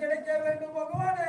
கிடைக்க வேண்டும் பகவானே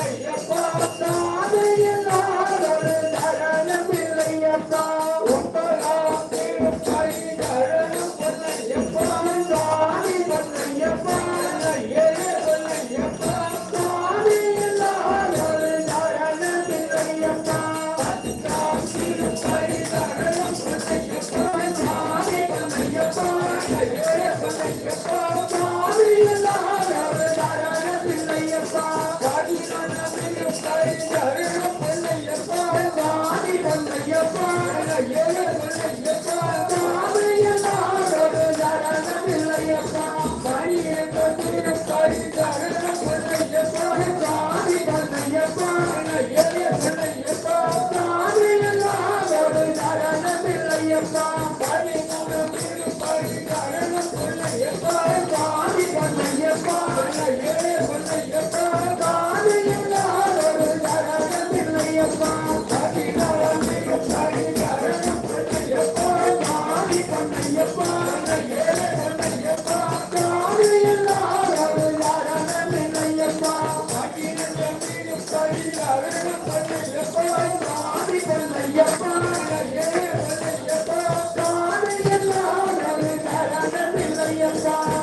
Essa é a Yeah.